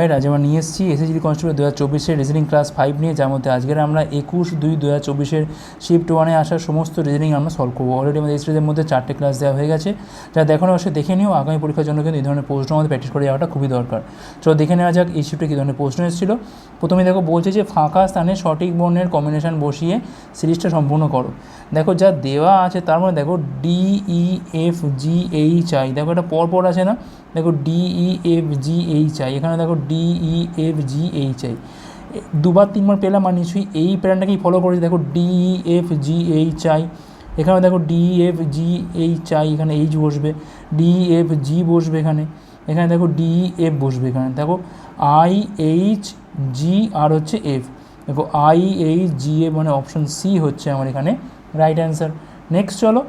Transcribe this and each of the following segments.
Right আজ আমরা নিয়ে এসেছি এসএসজি কনস্টেবল দু হাজার চব্বিশের রিজনিং ক্লাস ফাইভ নিয়ে, যার মধ্যে আজকের আমরা একুশ দুই দু হাজার চব্বিশের শিফট ওয়ানে আসা সমস্ত রিজনিং আমরা সলভ করব। অলরেডি আমাদের এই মধ্যে চারটে ক্লাস দেওয়া হয়ে গেছে। যা দেখানো অবশ্যই দেখে নিও। আগামী পরীক্ষার জন্য কিন্তু এই ধরনের প্রশ্ন আমাদের প্র্যাকটিস করে যাওয়াটা খুবই দরকার। চলো দেখে নেওয়া যাক এই শিফটে কী ধরনের প্রশ্ন এসেছিল। প্রথমে দেখো, বলছে যে ফাঁকা স্থানে সঠিক বর্ণের কম্বিনেশন বসিয়ে সিরিজটা সম্পূর্ণ করো। দেখো, যা দেওয়া আছে, তার মধ্যে দেখো D E F G H I দেখো এটা পরপর আছে না? দেখো D E F G H I এখানে দেখো D E F G H I দুবার তিনবার পেলাম আর নিশ্চয়ই এই প্যাটার্নটাকেই ফলো করেছি। দেখো D E F G H I এখানে দেখো D E F G H I এখানে এইচ বসবে ডিই এফ জি বসবে এখানে এখানে দেখো ডিই এফ বসবে এখানে। দেখো আই এইচ জি আর হচ্ছে এফ দেখো আই এইচ জি এ মানে অপশন সি হচ্ছে আমার এখানে রাইট অ্যান্সার নেক্সট চলো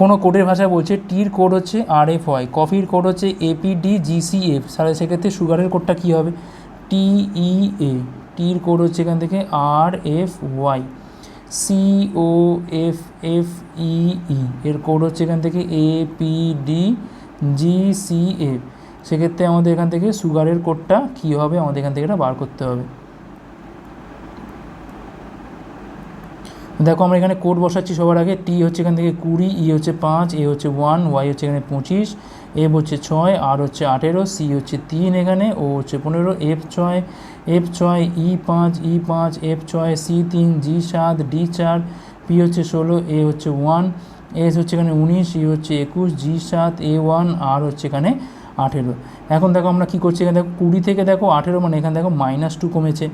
কোনো কোডের ভাষায় বলছে টির কোড হচ্ছে আর এফ ওয়াই, কফির কোড হচ্ছে এপিডি জিসিএফ তাহলে সেক্ষেত্রে সুগারের কোডটা কী হবে? টিই এ, টির কোড হচ্ছে এখান থেকে R F Y, C O F F E, এর কোড হচ্ছে এখান থেকে A P D G C F. সেক্ষেত্রে আমাদের এখান থেকে সুগারের কোডটা কী হবে? আমাদের এখান থেকে এটা বার করতে হবে। দেখো আমরা এখানে কোড বসাচ্ছি সবার আগে টি হচ্ছে এখান থেকে কুড়ি ই হচ্ছে পাঁচ এ হচ্ছে ওয়ান ওয়াই হচ্ছে এখানে পঁচিশ এফ হচ্ছে ছয় আর হচ্ছে আঠেরো সি হচ্ছে তিন এখানে ও হচ্ছে পনেরো এফ ছয় এফ ছয় ই পাঁচ ই পাঁচ এফ ছয় সি তিন জি সাত ডি চার পি হচ্ছে ষোলো এ হচ্ছে ওয়ান এস হচ্ছে এখানে উনিশ ই হচ্ছে একুশ জি সাত এ ওয়ান আর হচ্ছে এখানে আঠেরো। এখন দেখো আমরা কী করছি এখানে? দেখো কুড়ি থেকে দেখো আঠেরো মানে এখানে দেখো মাইনাস টু কমেছে।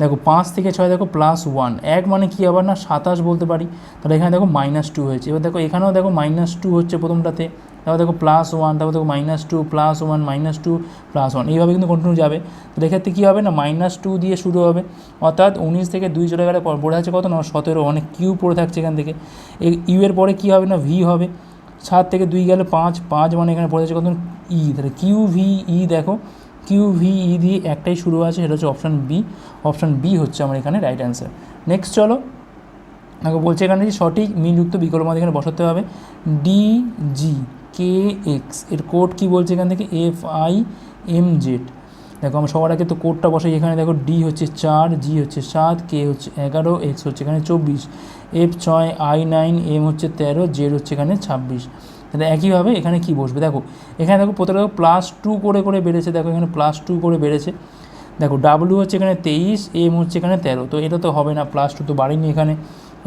দেখো পাঁচ থেকে ছয় দেখো প্লাস ওয়ান এক মানে কী আবার না? সাতাশ বলতে পারি। তাহলে এখানে দেখো মাইনাস টু হয়েছে। এবার দেখো এখানেও দেখো মাইনাস টু হচ্ছে প্রথমটাতে। তারপর দেখো প্লাস ওয়ান তারপর দেখো minus two plus one minus two plus one এইভাবে কিন্তু কন্টিনিউ যাবে। তো এক্ষেত্রে কী হবে না? মাইনাস টু দিয়ে শুরু হবে। অর্থাৎ উনিশ থেকে দুই চলে গেলে পড়ে আছে কত? না, সতেরো। অনেক কিউ পড়ে থাকছে এখান থেকে। ইউ এর পরে কী হবে না? ভি হবে। সাত থেকে দুই গেলে পাঁচ পাঁচ মানে এখানে পড়ে আছে কত ই তাহলে কিউ ভি ই দেখো। কিউ ভি ই দিয়ে একটাই শুরু আছে, সেটা হচ্ছে অপশান বি অপশান বি হচ্ছে আমার এখানে রাইট অ্যান্সার নেক্সট চলো। আমাকে বলছে এখানে যে সঠিক মিলযুক্ত বিকল্প আমাদের এখানে বসাতে হবে। ডি জি কে এক্সের কোড কী বলছে এখান থেকে? এফ আই এম জেড দেখো আমরা সবার আগে তো কোডটা বসাই, এখানে দেখো ডি হচ্ছে চার জি হচ্ছে সাত কে হচ্ছে এগারো এক্স হচ্ছে এখানে চব্বিশ এফ ছয় আই নাইন এম হচ্ছে তেরো জেড হচ্ছে এখানে ছাব্বিশ। তাহলে একইভাবে এখানে কি বসবে? দেখো, এখানে দেখো প্রথমে দেখো প্লাস টু করে করে বেড়েছে, দেখো এখানে প্লাস টু করে বেড়েছে। দেখো ডাব্লিউ হচ্ছে এখানে তেইশ এম হচ্ছে এখানে তেরো, তো এটা তো হবে না প্লাস টু তো বাড়িনি এখানে।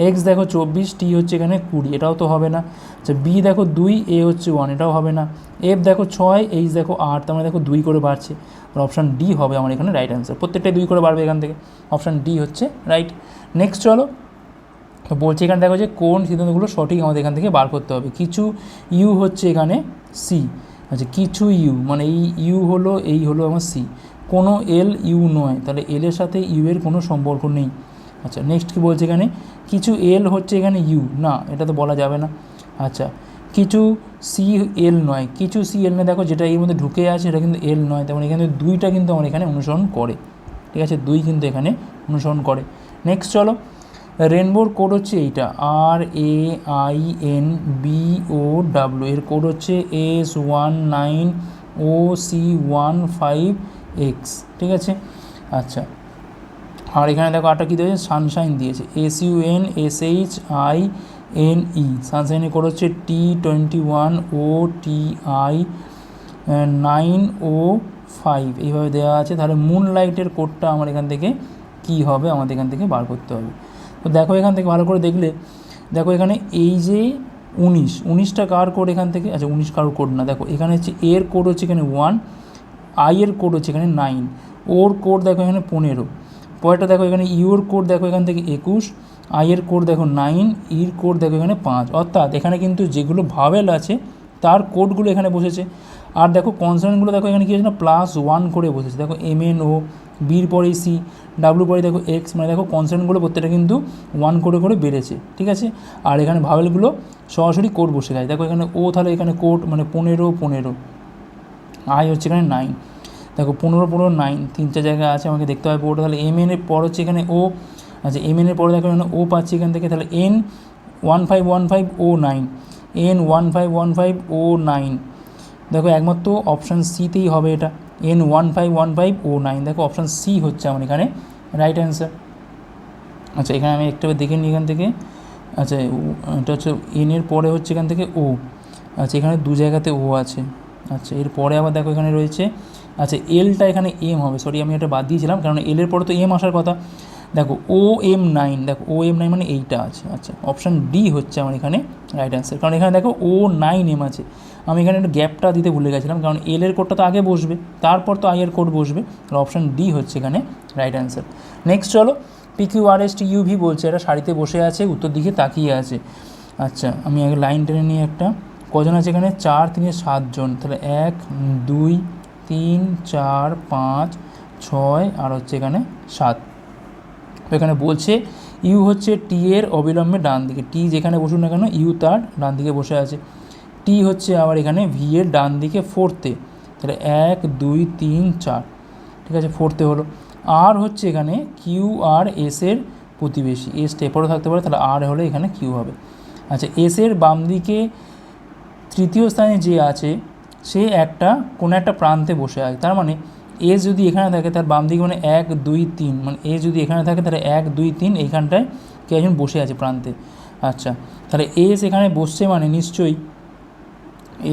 এক্স দেখো চব্বিশ টি হচ্ছে এখানে কুড়ি, এটাও তো হবে না। আচ্ছা বি দেখো দুই এ হচ্ছে ওয়ান এটাও হবে না। এফ দেখো ছয় এইচ দেখো আট, তার মানে দেখো দুই করে বাড়ছে। অপশান ডি হবে আমার এখানে রাইট অ্যান্সার প্রত্যেকটাই দুই করে বাড়বে এখান থেকে। অপশান ডি হচ্ছে রাইট নেক্সট চলো। তো বলছে এখানে দেখো যে কোন সিদ্ধান্তগুলো সঠিক আমাদের এখান থেকে বার করতে হবে। কিছু ইউ হচ্ছে এখানে সি আচ্ছা কিছু ইউ মানে এই ইউ হলো, এই হলো আমার সি কোনো এল ইউ নয়। তাহলে এলের সাথে ইউ এর কোনো সম্পর্ক নেই। আচ্ছা নেক্সট কী বলছে এখানে? কিছু এল হচ্ছে এখানে ইউ না, এটা তো বলা যাবে না। আচ্ছা কিছু সি এল নয়। কিছু সি এল নয়, দেখো যেটা এর মধ্যে ঢুকে আছে এটা কিন্তু এল নয়। তেমন এখানে দুইটা কিন্তু আমার এখানে অনুসরণ করে। ঠিক আছে, দুই কিন্তু এখানে অনুসরণ করে। নেক্সট চলো রেনবোর কোড হচ্ছে এইটা। R A I N B O W এর কোড হচ্ছে S one nine O C one five X ঠিক আছে? আচ্ছা আর এখানে দেখো আটটা কী দিয়েছে? সানশাইন দিয়েছে। S U N S H I N E সানশাইনের code হচ্ছে T twenty one O T I nine O five এইভাবে দেওয়া আছে। তাহলে মুন লাইটের কোডটা আমার এখান থেকে কী হবে? আমাদের এখান থেকে বার করতে হবে। তো দেখো এখান থেকে ভালো করে দেখলে, দেখো এখানে এই যে উনিশ, উনিশটা কার কোড এখান থেকে? আচ্ছা উনিশ কারোর কোড না। দেখো, এখানে হচ্ছে এর কোড হচ্ছে এখানে ওয়ান আই এর কোড হচ্ছে এখানে নাইন ওর কোড দেখো এখানে পনেরো। পরেরটা দেখো এখানে ইউর কোড দেখো এখান থেকে একুশ, আইয়ের কোড দেখো নাইন, ইর কোড দেখো এখানে পাঁচ। অর্থাৎ এখানে কিন্তু যেগুলো ভাবেল আছে, তার কোডগুলো এখানে বসেছে। আর দেখো কনসার্নগুলো দেখো এখানে কী হচ্ছে না? প্লাস ওয়ান করে বসেছে। দেখো এম, এন, ও, বির পরে সি ডাব্লু পরে দেখো এক্স মানে দেখো কনসার্নগুলো প্রত্যেকটা কিন্তু ওয়ান করে করে বেড়েছে। ঠিক আছে? আর এখানে ভাবেলগুলো সরাসরি কোড বসে গেছে দেখো এখানে ও তাহলে এখানে কোড মানে পনেরো পনেরো। আই হচ্ছে এখানে নাইন। দেখো পনেরো পনেরো নাইন তিন চার জায়গায় আছে, আমাকে দেখতে হবে পুরোটা। তাহলে এম এন এর পর হচ্ছে এখানে ও আচ্ছা এম এন এর পরে দেখো ও পাচ্ছি এখান থেকে, তাহলে N one five one five O nine N one five one five O nine দেখো একমাত্র অপশান সিতেই হবে এটা N one five one five O nine দেখো অপশান সি হচ্ছে আমার এখানে রাইট অ্যান্সার আচ্ছা এখানে আমি একটা দেখে নিই এখান থেকে। আচ্ছা এটা হচ্ছে এন এর পরে হচ্ছে এখান থেকে ও আচ্ছা এখানে দু জায়গাতে ও আছে। আচ্ছা এর পরে আবার দেখো এখানে রয়েছে আচ্ছা এলটা এখানে এম হবে। সরি আমি এটা বাদ দিয়েছিলাম, কারণ এলের পরে তো এম আসার কথা। দেখো ও এম নাইন দেখো ও এম নাইন মানে এইটা আছে। আচ্ছা অপশান ডি হচ্ছে আমার এখানে রাইট অ্যান্সার কারণ এখানে দেখো ও নাইন এম আছে। আমি এখানে একটু গ্যাপটা দিতে ভুলে গেছিলাম, কারণ এল এর কোডটা তো আগে বসবে। তারপর তো আই এর কোড বসবে। অপশান ডি হচ্ছে এখানে রাইট অ্যান্সার নেক্সট চলো PQ R S T UV বলছে। এটা শাড়িতে বসে আছে, উত্তর দিকে তাকিয়ে আছে। আচ্ছা আমি আগে লাইন টেনে নিয়ে একটা, কজন আছে এখানে? চার, তিনে সাতজন। তাহলে এক, দুই তিন, চার, পাঁচ, ছয় আর হচ্ছে এখানে সাত। তো এখানে বলছে, ইউ হচ্ছে টি এর অবিলম্বে ডান দিকে। টি যেখানে বসুন না কেন, ইউ তার ডান দিকে বসে আছে। টি হচ্ছে আবার এখানে ভি এর ডান দিকে ফোর্থে তাহলে এক, দুই, তিন, চার। ঠিক আছে ফোর্থে হলো। আর হচ্ছে এখানে কিউ আর এস এর প্রতিবেশী। এস এরপরও থাকতে পারে, তাহলে আর হলে এখানে কিউ হবে। আচ্ছা এস এর বাম দিকে তৃতীয় স্থানে যে আছে সে একটা, কোনো একটা প্রান্তে বসে আছে। তার মানে এস যদি এখানে থাকে, তার বাম দিকে মানে এক, দুই, তিন মানে এস যদি এখানে থাকে, তাহলে এক, দুই, তিন এইখানটায় কে একজন বসে আছে প্রান্তে। আচ্ছা তাহলে এস এখানে বসছে মানে নিশ্চয়ই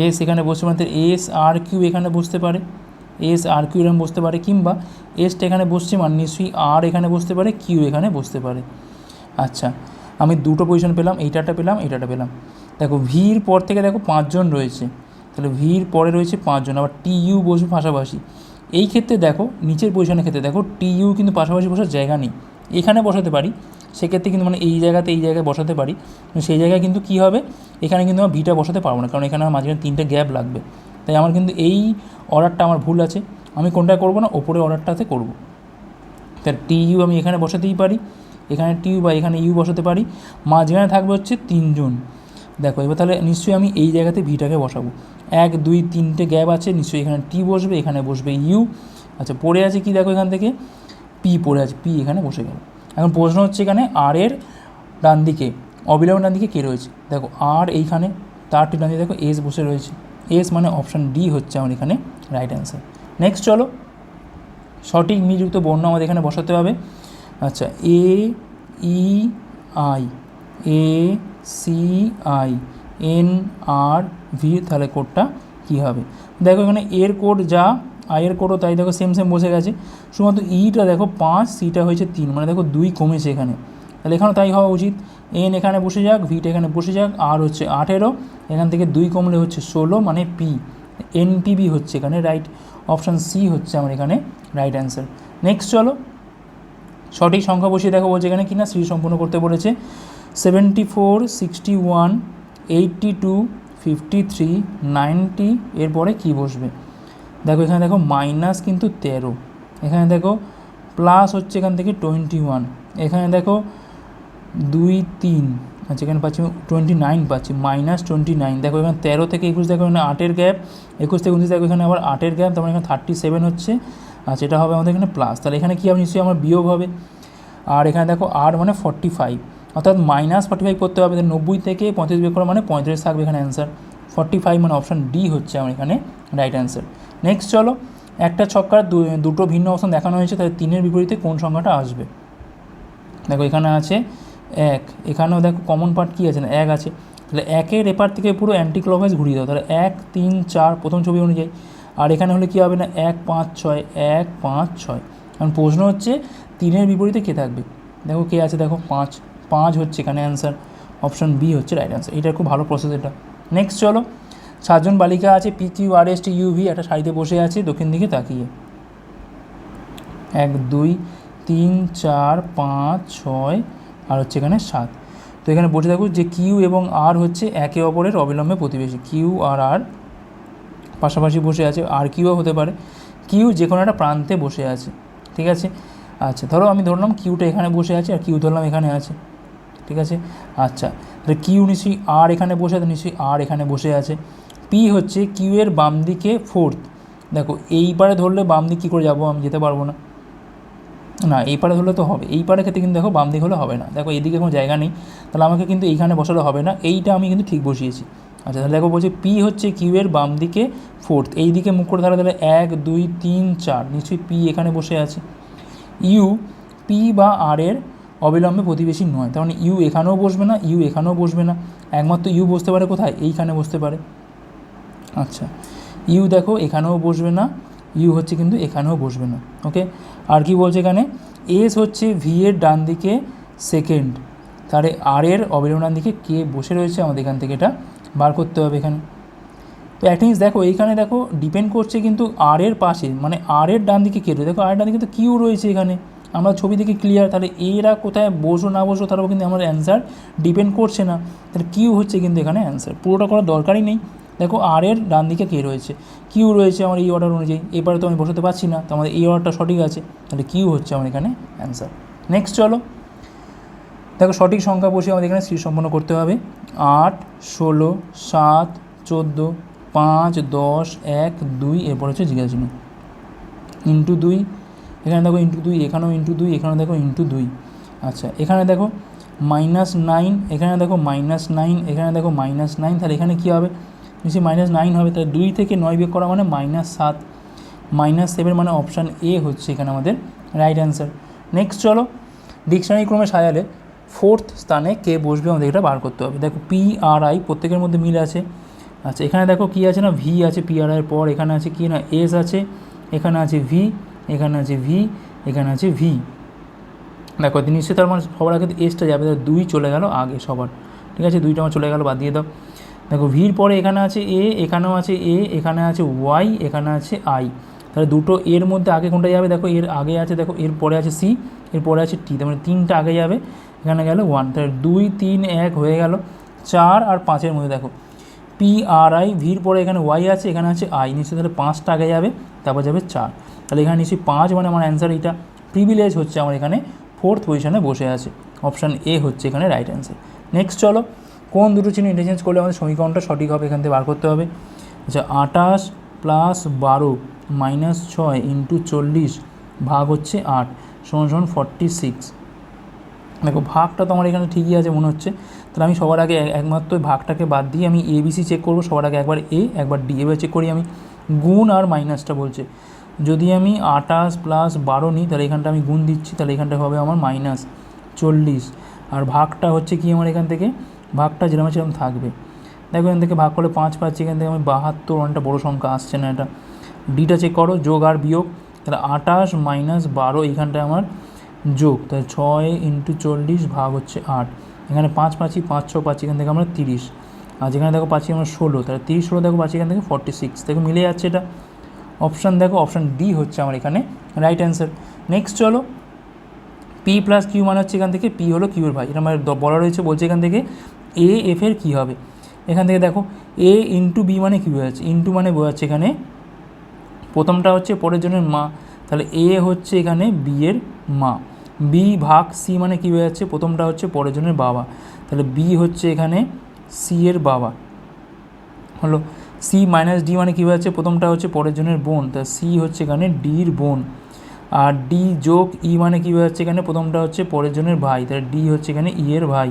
এস এখানে বসছে মানে এস আর কিউ এখানে বসতে পারে এস আর কিউ এরকম বসতে পারে, কিংবা এসটা এখানে বসছে মানে নিশ্চয়ই আর এখানে বসতে পারে, কিউ এখানে বসতে পারে। আচ্ছা আমি দুটো পজিশন পেলাম এইটাটা পেলাম এইটাটা পেলাম। দেখো, ভির পর থেকে দেখো পাঁচজন রয়েছে। তাহলে ভির পরে রয়েছে পাঁচজন, আবার টি ইউ বসবে পাশাপাশি। এই ক্ষেত্রে দেখো, নিচের পজিশনের ক্ষেত্রে দেখো টি ইউ কিন্তু পাশাপাশি বসার জায়গা নেই। এখানে বসাতে পারি, সেক্ষেত্রে কিন্তু মানে এই জায়গাতে এই জায়গায় বসাতে পারি। সেই জায়গায় কিন্তু কী হবে? এখানে কিন্তু আমার ভিটা বসাতে পারব না, কারণ এখানে আমার মাঝখানে তিনটে গ্যাপ লাগবে। তাই আমার কিন্তু এই অর্ডারটা আমার ভুল আছে। আমি কোনটা করব না ওপরে অর্ডারটাতে করব। তার টি ইউ আমি এখানে বসাতেই পারি, এখানে টি ইউ বা এখানে ইউ বসাতে পারি। মাঝখানে থাকবে হচ্ছে তিনজন। দেখো, এবার তাহলে নিশ্চয়ই আমি এই জায়গাতে ভিটাকে বসাবো। এক, দুই, তিনটে গ্যাপ আছে, নিশ্চয়ই এখানে টি বসবে, এখানে বসবে ইউ। আচ্ছা পড়ে আছে কি দেখো এখান থেকে? পি পড়ে আছে, পি এখানে বসে গেল। এখন প্রশ্ন হচ্ছে এখানে আর এর ডান দিকে, অবিলম্ব ডান দিকে কে রয়েছে? দেখো, আর এইখানে, তার ঠিক ডান দিকে দেখো, এস বসে রয়েছে। এস মানে অপশান ডি হচ্ছে আমার এখানে রাইট অ্যান্সার। নেক্সট চলো। সঠিক মিযুক্ত বর্ণ আমাদের এখানে বসাতে হবে। আচ্ছা A, E, I, A, C, I. N R V তাহলে কোডটা কী হবে? দেখো এখানে এর কোড যা আয়ের কোডও তাই দেখো সেম সেম বসে গেছে। শুধুমাত্র ইটা দেখো পাঁচ সিটা হয়েছে তিন মানে দেখো দুই কমেছে এখানে। তাহলে এখানেও তাই হওয়া উচিত। এন এখানে বসে যাক ভিটা এখানে বসে যাক আর হচ্ছে আঠেরো, এখান থেকে দুই কমলে হচ্ছে ষোলো মানে পি এনপিবি হচ্ছে এখানে রাইট অপশান সি হচ্ছে আমার এখানে রাইট অ্যান্সার নেক্সট চলো, সঠিক সংখ্যা বসিয়ে দেখো বলছে এখানে কিনা শ্রী সম্পূর্ণ করতে বলেছে। Seventy four sixty one eighty two fifty three ninety এরপরে কী বসবে? দেখো, এখানে দেখো মাইনাস কিন্তু তেরো। এখানে দেখো প্লাস হচ্ছে এখান থেকে টোয়েন্টি ওয়ান এখানে দেখো দুই তিন। আচ্ছা এখানে পাচ্ছি টোয়েন্টি নাইন পাচ্ছি মাইনাস টোয়েন্টি নাইন দেখো, এখানে তেরো থেকে একুশ, দেখো এখানে আটের গ্যাপ একুশ থেকে উনত্রিশ, দেখো এখানে আবার আটের গ্যাপ তারপরে এখানে থার্টি সেভেন হচ্ছে। আচ্ছা এটা হবে আমাদের এখানে প্লাস তাহলে এখানে কী হবে? নিশ্চয়ই আমার বিয়োগ হবে। আর এখানে দেখো আর মানে ফর্টি ফাইভ অর্থাৎ মাইনাস ফর্টি ফাইভ করতে হবে নব্বই থেকে পঁয়ত্রিশ বিয়োগ করা মানে পঁয়ত্রিশ থাকবে এখানে অ্যান্সার ফর্টি ফাইভ মানে অপশান ডি হচ্ছে আমার এখানে রাইট অ্যান্সার নেক্সট চলো, একটা ছক্কার দুটো ভিন্ন অপশন দেখানো হয়েছে, তাহলে তিনের বিপরীতে কোন সংখ্যাটা আসবে? দেখো এখানে আছে এক, এখানেও দেখো কমন পার্ট কী আছে না, এক আছে। তাহলে একের এপার থেকে পুরো অ্যান্টি ক্লকওয়াইজ ঘুরিয়ে দাও, তাহলে এক, তিন, চার, প্রথম ছবি অনুযায়ী। আর এখানে হলে কী হবে না, এক, পাঁচ, ছয়, এক, পাঁচ, ছয়। কারণ প্রশ্ন হচ্ছে তিনের বিপরীতে কে থাকবে? দেখো কে আছে, দেখো পাঁচ। পাঁচ হচ্ছে এখানে অ্যান্সার অপশন বি হচ্ছে রাইট অ্যান্সার এটা খুব ভালো প্রসেস এটা। নেক্সট চলো, সাতজন বালিকা আছে পি কিউ ইউভি একটা শাড়িতে বসে আছে, দক্ষিণ দিকে তাকিয়ে। এক, দুই, তিন, চার, পাঁচ, ছয়, আর হচ্ছে এখানে সাত। তো এখানে বসে থাকুক যে কিউ এবং আর হচ্ছে একে অপরের অবিলম্বে প্রতিবেশী। কিউ আর আর পাশাপাশি বসে আছে আর কিউও হতে পারে। কিউ যে কোনো একটা প্রান্তে বসে আছে, ঠিক আছে? আচ্ছা ধরো আমি ধরলাম কিউটা এখানে বসে আছে, আর কিউ ধরলাম এখানে আছে। ঠিক আছে? আচ্ছা তাহলে কিউ নিশ্চয়ই আর এখানে বসে আছে, নিশ্চয়ই আর এখানে বসে আছে। পি হচ্ছে কিউ এর বাম দিকে ফোর্থ দেখো, এই পারে ধরলে বাম দিক কী করে যাব আমি যেতে পারব না। না, এই পারে ধরলে তো হবে। এই পারে ক্ষেত্রে কিন্তু দেখো বাম দিক হলে হবে না। দেখো, এদিকে কোনো জায়গা নেই। তাহলে আমাকে কিন্তু এইখানে বসালে হবে না। এইটা আমি কিন্তু ঠিক বসিয়েছি। আচ্ছা তাহলে দেখো বলছি পি হচ্ছে কিউ এর বাম দিকে ফোর্থ এই দিকে মুখ করে তাহলে তাহলে এক, দুই, তিন, চার। নিশ্চয়ই পি এখানে বসে আছে। ইউ পি বা আর এর অবিলম্বে প্রতিবেশী নয়। তার মানে ইউ এখানেও বসবে না, ইউ এখানেও বসবে না। একমাত্র ইউ বসতে পারে কোথায়? এইখানে বসতে পারে। আচ্ছা ইউ দেখো এখানেও বসবে না, ইউ হচ্ছে কিন্তু এখানেও বসবে না, ওকে? আর কি বলছে এখানে? এস হচ্ছে ভি এর ডান দিকে সেকেন্ড। তাহলে আর এর অবিলম্ব ডান দিকে কে বসে রয়েছে আমাদের এখান থেকে এটা বার করতে হবে এখানে। তো একটা জিনিস দেখো এইখানে দেখো ডিপেন্ড করছে কিন্তু আর এর পাশে মানে আর এর ডান দিকে কে রয়েছে? দেখো আর এর ডান দিকে তো কিউ রয়েছে এখানে। আমরা ছবি থেকে ক্লিয়ার তাহলে এরা কোথায় বসো, না বসো, তার উপর কিন্তু আমার অ্যান্সার ডিপেন্ড করছে না। তাহলে কিউ হচ্ছে কিন্তু এখানে অ্যান্সার পুরোটা করার দরকারই নেই। দেখো আর এর ডান দিকে কে রয়েছে। কিউ রয়েছে আমার এই অর্ডার অনুযায়ী। এবারে তো আমি বসাতে পারছি না, তো আমাদের এই অর্ডারটা সঠিক আছে। তাহলে কিউ হচ্ছে আমার এখানে অ্যান্সার নেক্সট চলো। দেখো সঠিক সংখ্যা বসে আমাদের এখানে স্থির সম্পন্ন করতে হবে। আট, ষোলো, সাত, চোদ্দ, পাঁচ, দশ, এক, দুই, এরপর হচ্ছে জিজ্ঞাসা ইন্টু দুই এখানে দেখো ইন্টু দুই, এখানেও ইন্টু দুই এখানে দেখো ইন্টু দুই। আচ্ছা এখানে দেখো মাইনাস নাইন এখানে দেখো মাইনাস নাইন এখানে দেখো মাইনাস নাইন তাহলে এখানে কী হবে? নিশ্চয়ই মাইনাস নাইন হবে, তাহলে দুই থেকে নয় বিয়োগ করা মানে মাইনাস সাত। মাইনাস সেভেন মানে অপশান এ হচ্ছে এখানে আমাদের রাইট অ্যান্সার নেক্সট চলো ডিকশনারি ক্রমে সাজালে ফোর্থ স্থানে কে বসবে আমাদের এটা বার করতে হবে। দেখো পি আর আই প্রত্যেকের মধ্যে মিল আছে। আচ্ছা এখানে দেখো কী আছে না? ভি আছে পি আর আইয়ের পর এখানে আছে কি না? এস আছে, এখানে আছে ভি এখানে আছে ভি এখানে আছে ভি দেখো নিশ্চয়ই তার মানে সবার আগে এসটা যাবে দুই চলে গেল আগে সবার। ঠিক আছে? দুইটা আমার চলে গেল, বাদ দিয়ে দাও। দেখো ভির পরে এখানে আছে এ এখানেও আছে এ এখানে আছে ওয়াই এখানে আছে আই তাহলে দুটো এর মধ্যে আগে কোনটা যাবে? দেখো, এর আগে আছে, দেখো, এর পরে আছে সি এর পরে আছে টি তার মানে তিনটা আগে যাবে, এখানে গেল ওয়ান তাহলে দুই, তিন, এক হয়ে গেল চার আর পাঁচের মধ্যে দেখো। পি আর আই ভির পরে এখানে ওয়াই আছে, এখানে আছে আই নিশ্চয়ই তাহলে পাঁচটা আগে যাবে, তারপর যাবে চার। তাহলে এখানে নিশ্চয়ই পাঁচ মানে আমার অ্যান্সার এইটা। প্রিভিলেজ হচ্ছে আমার এখানে ফোর্থ পজিশনে বসে আছে। অপশান এ হচ্ছে এখানে রাইট অ্যান্সার নেক্সট চলো, কোন দুটো চিহ্ন ইন্টারচেঞ্জ করলে আমাদের সমীকরণটা সঠিক হবে? এখান থেকে বার করতে হবে। আচ্ছা আঠাশ প্লাস বারো মাইনাস ছয় ইন্টু চল্লিশ ভাগ হচ্ছে আট, সমান সমান ফর্টি সিক্স দেখো, ভাগটা তো আমার এখানে ঠিকই আছে, মনে হচ্ছে। তাহলে আমি সবার আগে একমাত্র ভাগটাকে বাদ দিয়ে আমি এ বিসি চেক করব। সবার আগে একবার এ একবার ডি এবার চেক করি আমি। গুণ আর মাইনাসটা বলছে। যদি আমি আঠাশ প্লাস বারো নিই, তাহলে এখানটা আমি গুণ দিচ্ছি, তাহলে এখানটা হবে আমার মাইনাস চল্লিশ। আর ভাগটা হচ্ছে কি আমার এখান থেকে? ভাগটা যেরকম সেরকম থাকবে। দেখো এখান থেকে ভাগ করলে পাঁচ পাচ্ছি, এখান থেকে আমি বাহাত্তর অনেকটা বড়ো সংখ্যা আসছে না এটা। ডিটা চেক করো, যোগ আর বিয়োগ, তাহলে আঠাশ মাইনাস বারো এইখানটায় আমার যোগ। তাহলে ছয় ইন্টু চল্লিশ ভাগ হচ্ছে আট। এখানে পাঁচ পাচ্ছি, পাঁচ ছ পাচ্ছি, এখান থেকে আমরা তিরিশ। আর যেখানে দেখো পাচ্ছি আমরা ষোলো, তাহলে তিরিশ ষোলো দেখো পাচ্ছি এখান থেকে ফর্টি সিক্স দেখো মিলে যাচ্ছে এটা। অপশান দেখো, অপশান ডি হচ্ছে আমার এখানে রাইট অ্যান্সার নেক্সট চলো পি প্লাস কিউ মানে হচ্ছে এখান থেকে পি হলো কিউর ভাই এটা আমার বলা রয়েছে, বলছে এখান থেকে এ এফ এর কী হবে? এখান থেকে দেখো এ ইন্টু বি মানে কী বোঝাচ্ছে? ইন্টু মানে বোঝাচ্ছে এখানে, প্রথমটা হচ্ছে পরের জনের মা, তাহলে এ হচ্ছে এখানে বি এর মা। বি ভাগ সি মানে কী বোঝাচ্ছে? প্রথমটা হচ্ছে পরের জনের বাবা। তাহলে বি হচ্ছে এখানে সি এর বাবা। হলো সি মাইনাস ডি মানে কী বোঝাচ্ছে প্রথমটা হচ্ছে পরের জনের বোন। তা সি হচ্ছে এখানে ডির বোন। আর ডি যোগ ই মানে কী বোঝাচ্ছে এখানে? প্রথমটা হচ্ছে পরের জনের ভাই। তাহলে ডি হচ্ছে এখানে ই এর ভাই।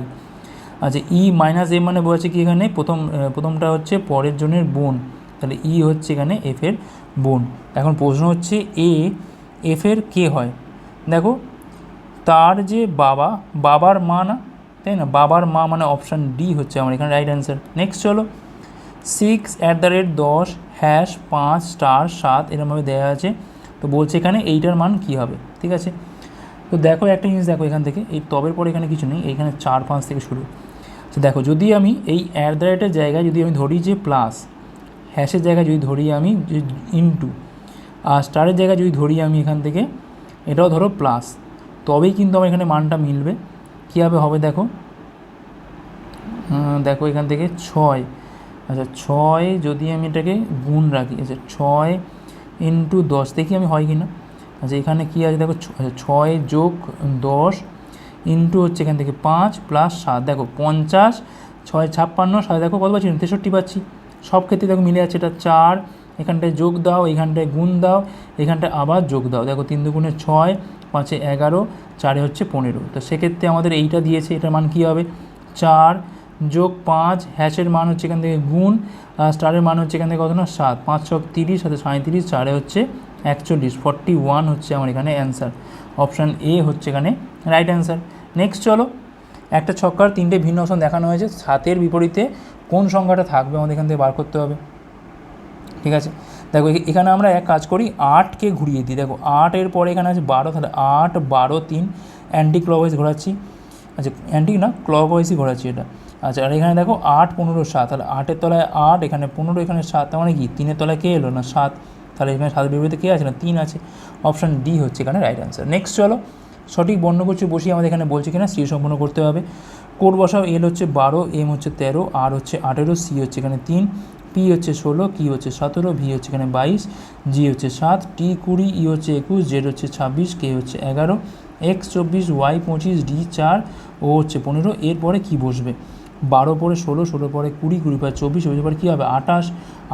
আচ্ছা ই মাইনাস এ মানে বোঝাচ্ছে কি এখানে? প্রথম প্রথমটা হচ্ছে পরের জনের বোন। তাহলে ই হচ্ছে এখানে এফ এর বোন। এখন প্রশ্ন হচ্ছে এ এফ এর কে হয়? দেখো, তার যে বাবা, বাবার মা না? তাই না? বাবার মা মানে অপশান ডি হচ্ছে আমার এখানে রাইট অ্যান্সার নেক্সট চলো। সিক্স অ্যাট দ্য রেট দশ হ্যাশ পাঁচ স্টার সাত, এরমভাবে দেওয়া আছে। তো বলছে এখানে এইটার মান কী হবে? ঠিক আছে? তো দেখো একটা জিনিস দেখো এখান থেকে। এই তবের পরে এখানে কিছু নেই। এইখানে চার, পাঁচ থেকে শুরু। তো দেখো, যদি আমি এই অ্যাট দ্য রেটের জায়গায় যদি আমি ধরি যে প্লাস হ্যাশের জায়গায় যদি ধরি আমি যে ইনটু আর স্টারের জায়গায় যদি ধরি আমি এখান থেকে, এটাও ধরো প্লাস তবেই কিন্তু আমার এখানে মানটা মিলবে। কীভাবে হবে দেখো? দেখো এখান থেকে ছয়। আচ্ছা ছয় যদি আমি এটাকে গুণ রাখি আচ্ছা ছয় ইন্টু দশ দেখি আমি হয় কি না আচ্ছা এখানে কী আছে? দেখো আচ্ছা, ছয় যোগ দশ ইন্টু হচ্ছে এখান থেকে পাঁচ প্লাস সাত। দেখো পঞ্চাশ ছয় ছাপ্পান্ন সাত দেখো কত পাচ্ছি? তেষট্টি পাচ্ছি। সব ক্ষেত্রে দেখো মিলে যাচ্ছে এটা চার। এখানটায় যোগ দাও এখানটায় গুণ দাও এখানটায় আবার যোগ দাও। দেখো তিন দুগুণে ছয় পাঁচে এগারো চারে হচ্ছে পনেরো। তো সেক্ষেত্রে আমাদের এইটা দিয়েছে এটার মান কী হবে? চার যোগ পাঁচ, হ্যাশের মান হচ্ছে এখান থেকে গুণ স্টারের মান হচ্ছে এখান থেকে কত না, সাত। পাঁচ ছক তিরিশ, সাথে সাঁত্রিশ চারে হচ্ছে একচল্লিশ। ফর্টি ওয়ান হচ্ছে আমার এখানে অ্যান্সার। অপশান এ হচ্ছে এখানে রাইট অ্যান্সার। নেক্সট চলো। একটা ছক্কার তিনটে ভিন্ন অপশন দেখানো হয়েছে। সাতের বিপরীতে কোন সংখ্যাটা থাকবে আমাদের এখান থেকে বার করতে হবে। ঠিক আছে? দেখো এখানে আমরা এক কাজ করি, আটকে ঘুরিয়ে দিই। দেখো, আটের পরে এখানে আছে বারো, তাহলে আট, বারো, তিন অ্যান্টি ক্লকওয়াইজ ঘোরাচ্ছি। আচ্ছা অ্যান্টি না ক্লকওয়াইজই ঘোরাচ্ছি এটা। আচ্ছা আর এখানে দেখো আট, পনেরো, সাত, তাহলে আটের তলায় আট, এখানে পনেরো, এখানে সাত, তার মানে কি? তিনের তলায় কে এলো না? সাত। তাহলে এখানে সাত বিপরীতে কে আছে না? তিন আছে। অপশান ডি হচ্ছে এখানে রাইট অ্যান্সার নেক্সট চলো, সঠিক বর্ণগুচ্ছ বসিয়ে আমাদের এখানে বলছে কিনা? সি সম্পূর্ণ করতে হবে। কোড বসাও এল হচ্ছে বারো এম হচ্ছে তেরো আর হচ্ছে আঠেরো সি হচ্ছে এখানে তিন পি হচ্ছে ষোলো কি হচ্ছে সতেরো ভি হচ্ছে এখানে বাইশ জি হচ্ছে সাত টি কুড়ি ই হচ্ছে একুশ জেড হচ্ছে ছাব্বিশ কে হচ্ছে এগারো এক্স চব্বিশ ওয়াই পঁচিশ ডি চার ও হচ্ছে পনেরো, এরপরে কি বসবে? বারো পরে ষোলো ষোলো পরে কুড়ি কুড়ি পরে চব্বিশ চব্বিশ পরে কী হবে? আঠাশ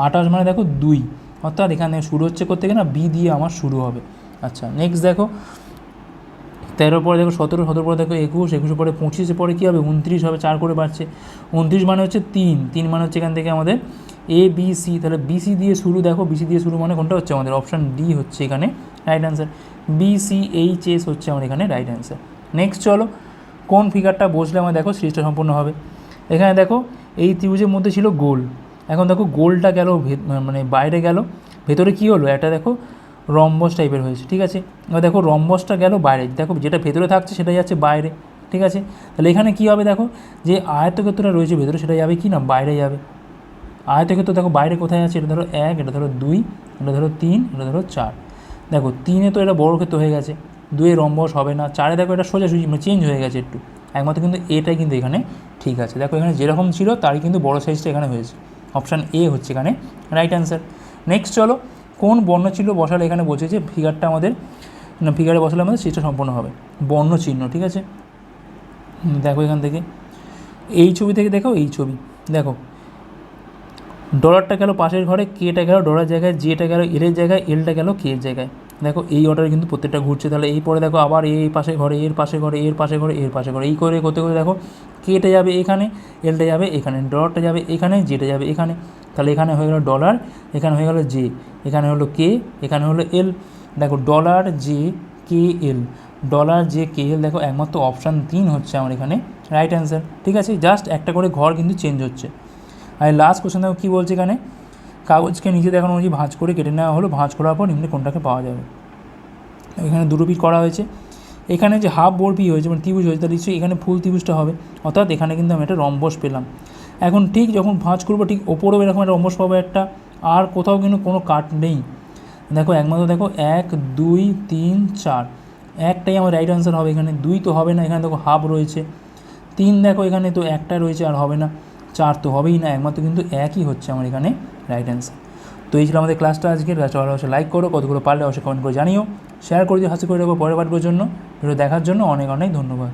আঠাশ মানে দেখো দুই। অর্থাৎ এখানে শুরু হচ্ছে করতে গেলে না, বি দিয়ে আমার শুরু হবে। আচ্ছা নেক্সট দেখো। তেরো পরে দেখো সতেরো সতেরো পরে দেখো একুশ, একুশে পরে পঁচিশে পরে কী হবে? উনত্রিশ হবে, চার করে বাড়ছে। উনত্রিশ মানে হচ্ছে তিন। তিন মানে হচ্ছে এখান থেকে আমাদের এ বি সি তাহলে বিসি দিয়ে শুরু দেখো। বিসি দিয়ে শুরু মানে কোনটা হচ্ছে আমাদের? অপশান ডি হচ্ছে এখানে right answer B C H S হচ্ছে আমার এখানে রাইট অ্যান্সার নেক্সট চলো, কোন ফিগারটা বসলে আমার দেখো সিরিজটা সম্পূর্ণ হবে? এখানে দেখো, এই ত্রিভুজের মধ্যে ছিল গোল। এখন দেখো, গোলটা গেল মানে বাইরে গেল। ভেতরে কী হলো? একটা দেখো, রম্বস টাইপের হয়েছে, ঠিক আছে? এবার দেখো, রম্বসটা গেল বাইরে। দেখো, যেটা ভেতরে থাকছে, সেটা যাচ্ছে বাইরে, ঠিক আছে? তাহলে এখানে কী হবে দেখো, যে আয়তক্ষেত্রটা রয়েছে ভেতরে, সেটা যাবে কি না? বাইরে যাবে। আয়তক্ষেত্র দেখো, বাইরে কোথায় আছে? এটা ধরো এক, এটা ধরো দুই, এটা ধরো তিন, এটা ধরো চার। দেখো, তিনে তো এটা বড় ক্ষেত্র হয়ে গেছে। দুয়ে রম্বস হবে না, চারে দেখো এটা সোজাসুজি মানে চেঞ্জ হয়ে গেছে একটু। একমাত্র কিন্তু এটাই কিন্তু এখানে ঠিক আছে। দেখো এখানে যেরকম ছিল তারই কিন্তু বড় সাইজটা এখানে হয়েছে। অপশান এ হচ্ছে এখানে রাইট অ্যান্সার নেক্সট চলো, কোন বর্ণ বসালে এখানে বলছে যে ফিগারটা আমাদের ফিগারে বসালে আমাদের সেটা সম্পূর্ণ হবে? বর্ণ চিহ্ন ঠিক আছে? দেখো এখান থেকে। এই ছবি থেকে দেখো, এই ছবি। দেখো ডলারটা গেল পাশের ঘরে কেটা গেল ডলার জায়গায় জেটা গেল এলের জায়গায় এলটা গেল কে এর জায়গায়। দেখো, এই অর্ডারে কিন্তু প্রত্যেকটা ঘুরছে। তাহলে এই পরে দেখো আবার এই পাশে ঘরে, এর পাশে ঘরে, এর পাশে ঘরে, এর পাশে ঘরে। এই করে করতে করে দেখো, কেটা যাবে এখানে এলটা যাবে এখানে ডলারটা যাবে এখানে জেটা যাবে এখানে। তাহলে এখানে হয়ে গেল ডলার এখানে হয়ে গেল জে এখানে হলো কে এখানে হলো এল দেখো dollar J K L dollar J K L দেখো, একমাত্র অপশান তিন হচ্ছে আমার এখানে রাইট অ্যান্সার ঠিক আছে? জাস্ট একটা করে ঘর কিন্তু চেঞ্জ হচ্ছে। আর লাস্ট কোশ্চেন দেখো কী বলছে এখানে? কাগজকে নিচে দেখানো হয়েছে, ভাঁজ করে কেটে নেওয়া হলো, ভাঁজ করার পর নিম্নে কোনটাকে পাওয়া যাবে। এখানে দুটো পিট করা হয়েছে। এখানে যে হাফ বোর পি হয়েছে মানে ত্রিভুজ হয়েছে তাহলে নিশ্চয়ই এখানে ফুল ত্রিভুজটা হবে। অর্থাৎ এখানে কিন্তু আমি একটা রম্বস পেলাম। এখন ঠিক যখন ভাঁজ করব, ঠিক ওপরেও এরকম একটা রম্বস পাবো একটা, আর কোথাও কিন্তু কোনো কাট নেই। দেখো, একমাত্র দেখো, এক, দুই, তিন, চার। একটাই আমার রাইট আনসার হবে এখানে। দুই তো হবে না, এখানে দেখো হাফ রয়েছে। তিন দেখো, এখানে তো একটা রয়েছে আর হবে না। চার তো হবেই না, একমাত্র কিন্তু একই হচ্ছে আমার এখানে রাইট অ্যান্সার তো এই ছিল আমাদের ক্লাসটা আজকের। ক্লাসটা ভালো অবশ্যই লাইক করো, কতগুলো পারলে অবশ্যই কমেন্ট করে জানিও। শেয়ার করে দিও, হাসি করে রাখব পরের পাঠগুলোর জন্য। ভিডিও দেখার জন্য অনেক অনেক ধন্যবাদ।